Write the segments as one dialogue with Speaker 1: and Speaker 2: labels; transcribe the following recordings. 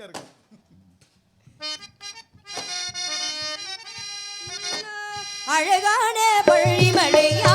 Speaker 1: மாதிரியா இருக்கு.
Speaker 2: அழகான பழி மழையா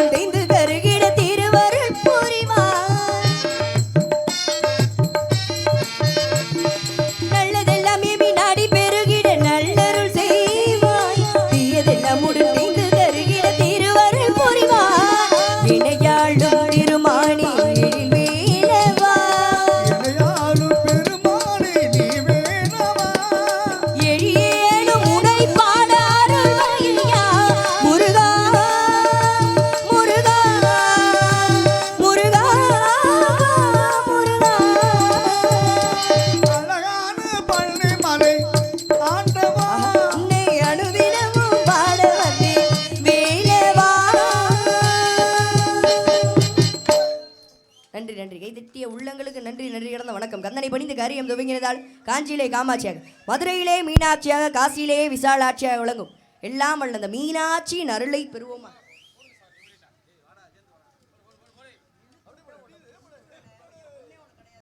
Speaker 2: entender. நன்றி நன்றி. கை திட்டிய உள்ளங்களுக்கு நன்றி நன்றி கடந்த வணக்கம். கந்தனை பணிந்து காரியம் துவங்கினதால் காஞ்சியிலே காமாட்சியாக மதுரையிலே மீனாட்சியாக காசியிலே விசாலாட்சியாக விளங்கும். எல்லாம் அல்ல அந்த மீனாட்சியின் அருளை பெறுவோமா?